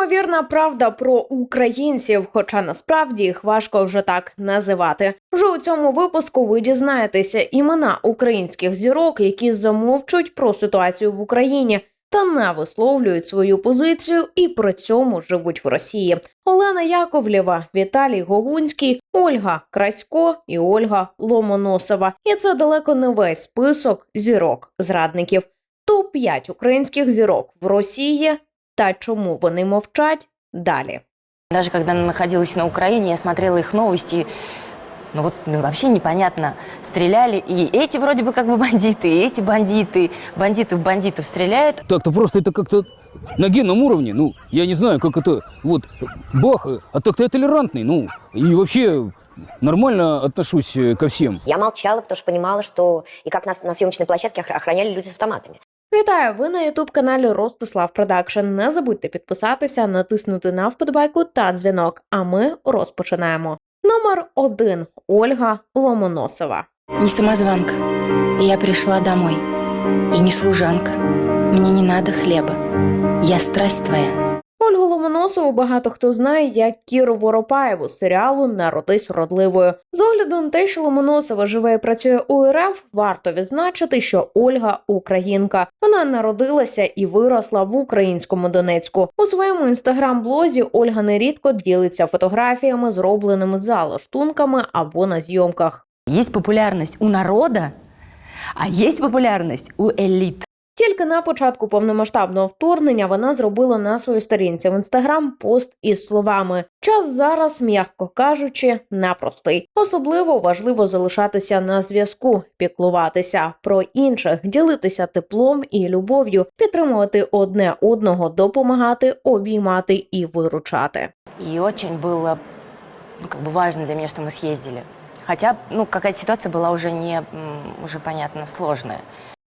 Неймовірна правда про українців, хоча насправді їх важко вже так називати. Вже у цьому випуску ви дізнаєтеся імена українських зірок, які замовчують про ситуацію в Україні та не висловлюють свою позицію і при цьому живуть в Росії. Олена Яковлєва, Віталій Гогунський, Ольга Красько і Ольга Ломоносова. І це далеко не весь список зірок зрадників. Топ 5 українських зірок в Росії та чому вони мовчать далі. Даже когда она находилась на Украине, я смотрела их новости, ну вот ну, вообще непонятно, стреляли, и эти вроде бы как бы бандиты, и эти бандиты, бандиты в бандитов стреляют, Так-то просто это как-то на генном уровне, ну, я не знаю, как это, вот, бах, а так-то я толерантный, ну, и вообще нормально отношусь э, ко всем. Я молчала, потому что понимала, что и как нас на съемочной площадке охра- охраняли люди с автоматами. Вітаю! Ви на ютуб каналі Ростислав Продакшн. Не забудьте підписатися, натиснути на вподобайку та дзвінок. А ми розпочинаємо. Номер один Ольга Ломоносова. Не самозванка. Я прийшла домой. І не служанка. Мені не надо хлеба. Я страсть твоя. Ольгу Ломоносову багато хто знає як Кіру Воропаєву з серіалу Народись вродливою. З огляду на те, що Ломоносова живе і працює у РФ, варто відзначити, що Ольга українка. Вона народилася і виросла в українському Донецьку. У своєму інстаграм-блозі Ольга нерідко ділиться фотографіями, зробленими за лаштунками або на зйомках. есть популярность у народа, а есть популярность у элит. Тільки на початку повномасштабного вторгнення вона зробила на своїй сторінці в інстаграм пост із словами: час зараз, м'яко кажучи, непростий. Особливо важливо залишатися на зв'язку, піклуватися про інших, ділитися теплом і любов'ю, підтримувати одне одного, допомагати, обіймати і виручати. И очень было ну, как бы важно для меня, что мы съездили. Хотя, ну, какая-то ситуация была уже не, м, уже понятно, сложная.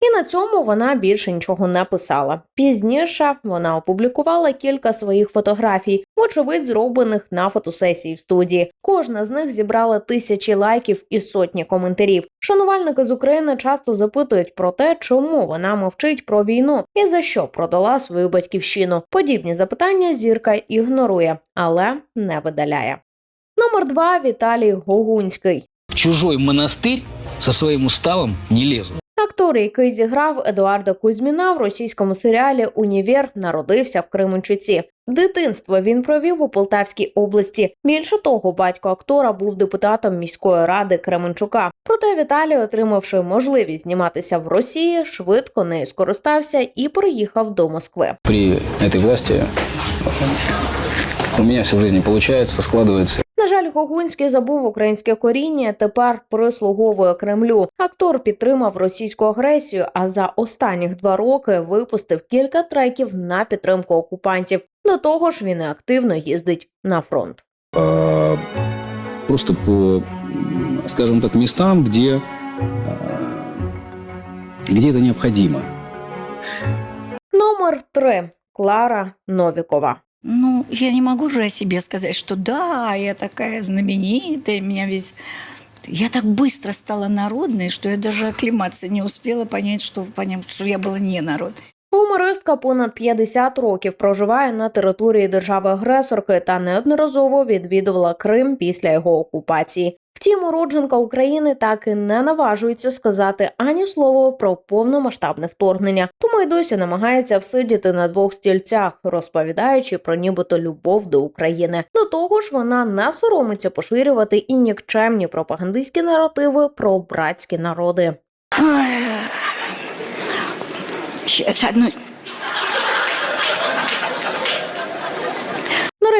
І на цьому вона більше нічого не писала. Пізніше вона опублікувала кілька своїх фотографій, вочевидь, зроблених на фотосесії в студії. Кожна з них зібрала тисячі лайків і сотні коментарів. Шанувальники з України часто запитують про те, чому вона мовчить про війну і за що продала свою батьківщину. Подібні запитання зірка ігнорує, але не видаляє. Номер два Віталій Гогунський. Чужой монастырь со своим уставом не лезу. Актор, який зіграв Едуарда Кузьміна в російському серіалі Універ, народився в Кременчуці. Дитинство він провів у Полтавській області. Більше того, батько актора був депутатом міської ради Кременчука. Проте Віталій, отримавши можливість зніматися в Росії, швидко нею скористався і приїхав до Москви. При этой власти у меня все в жизни получается, складывается. Гогунський забув українське коріння. Тепер прислуговує Кремлю. Актор підтримав російську агресію, а за останніх два роки випустив кілька треків на підтримку окупантів. До того ж, він активно їздить на фронт. По- просто по, м, скажем так, местам, где, а, где это необходимо. Номер три Клара Новікова. Ну, я не могу же о себе сказать, что да, я такая знаменитая, меня весь... Я так быстро стала народной, что я даже оклематься не успела понять, что, понять, что я была не народ. Гумористка понад 50 років проживає на території держави-агресорки та неодноразово відвідувала Крим після його окупації. Втім, уродженка України так і не наважується сказати ані слова про повномасштабне вторгнення, тому й досі намагається всидіти на двох стільцях, розповідаючи про нібито любов до України. До того ж, вона не соромиться поширювати і нікчемні пропагандистські наративи про братські народи. Одну...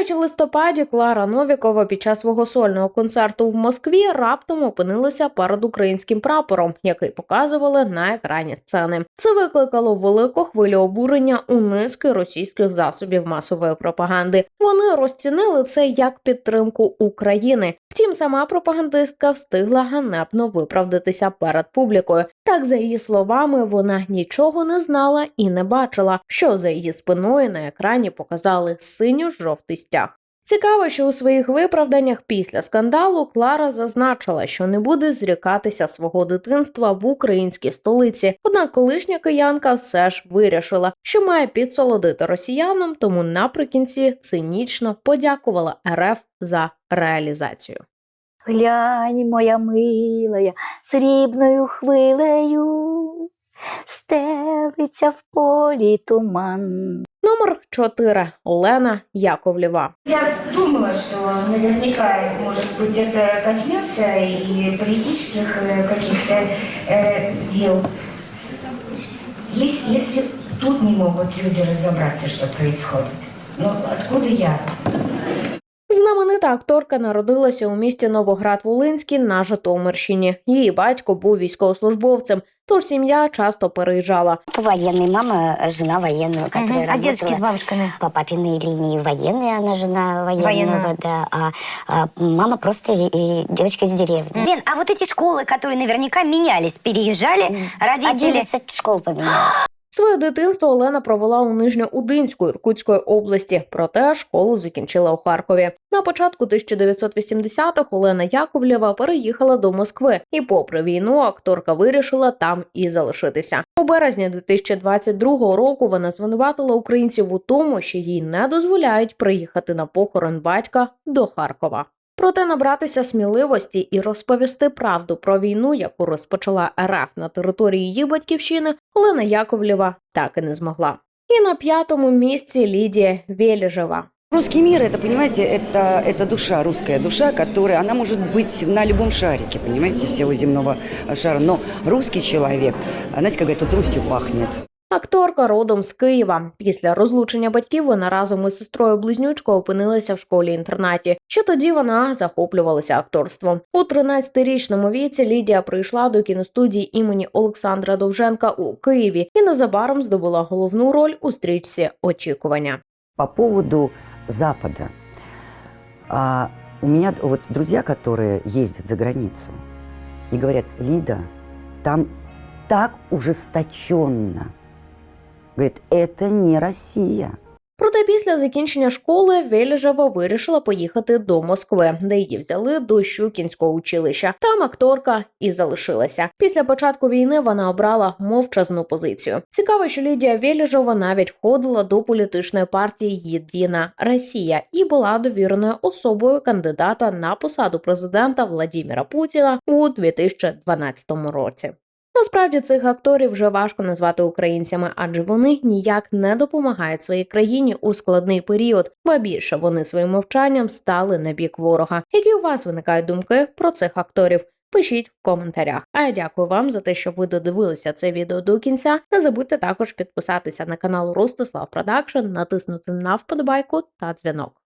До речі, листопаді Клара Новікова під час свого сольного концерту в Москві раптом опинилася перед українським прапором, який показували на екрані сцени. Це викликало велику хвилю обурення у низки російських засобів масової пропаганди. Вони розцінили це як підтримку України. Втім, сама пропагандистка встигла ганебно виправдатися перед публікою. Так, за її словами, вона нічого не знала і не бачила, що за її спиною на екрані показали синьо-жовтий стяг. Цікаво, що у своїх виправданнях після скандалу Клара зазначила, що не буде зрікатися свого дитинства в українській столиці. Однак колишня киянка все ж вирішила, що має підсолодити росіянам, тому наприкінці цинічно подякувала РФ за реалізацію. Глянь, моя милая, срібною хвилею, стелиться в полі туман. Номер 4. Олена Яковлєва. Я думала, что наверняка, может быть, это коснется и политических э, каких-то э, дел. Если, если тут не могут люди разобраться, что происходит, ну откуда я? Знаменита акторка народилася у місті Новоград-Волинський на Житомирщині. Її батько був військовослужбовцем, тож сім'я часто переїжджала. Военный, мама э, жена военного, которая А дедушки с работала бабушками? по папиной линии военные, она жена военного, Военного. да, а, а мама просто и, и девочка из деревни. Лен, а вот эти школы, которые наверняка менялись, переезжали, родители... 11 школ поменяла. Своє дитинство Олена провела у Нижньоудинську Іркутської області, проте школу закінчила у Харкові. На початку 1980-х Олена Яковлєва переїхала до Москви, і, попри війну, акторка вирішила там і залишитися. У березні 2022 року вона звинуватила українців у тому, що їй не дозволяють приїхати на похорон батька до Харкова. Проте набратися сміливості і розповісти правду про війну, яку розпочала РФ на території її батьківщини, Олена Яковлєва так і не змогла. І на п'ятому місці Лідія Веліжева. Русский мир, это, понимаете, это, это душа, русская душа, которая, она может быть на любом шарике, понимаете, всего земного шара. Но русский человек, знаете, как говорят, тут Русью пахнет. Акторка родом з Києва. Після розлучення батьків вона разом із сестрою близнючкою опинилася в школі-інтернаті. Ще тоді вона захоплювалася акторством. У 13-річному віці Лідія прийшла до кіностудії імені Олександра Довженка у Києві і незабаром здобула головну роль у стрічці Очікування. По поводу Запада. А, у меня вот друзья, которые ездят за границу и говорят, Лида, там так ужесточенно. Говорит, это не Россия. Проте після закінчення школи Веліжева вирішила поїхати до Москви, де її взяли до Щукінського училища. Там акторка і залишилася. Після початку війни вона обрала мовчазну позицію. Цікаво, що Лідія Веліжева навіть входила до політичної партії Єдина Росія і була довіреною особою кандидата на посаду президента Владіміра Путіна у 2012 році. Насправді цих акторів вже важко назвати українцями, адже вони ніяк не допомагають своїй країні у складний період, ба більше вони своїм мовчанням стали на бік ворога. Які у вас виникають думки про цих акторів? Пишіть в коментарях. А я дякую вам за те, що ви додивилися це відео до кінця. Не забудьте також підписатися на канал Ростислав Продакшн, натиснути на вподобайку та дзвінок.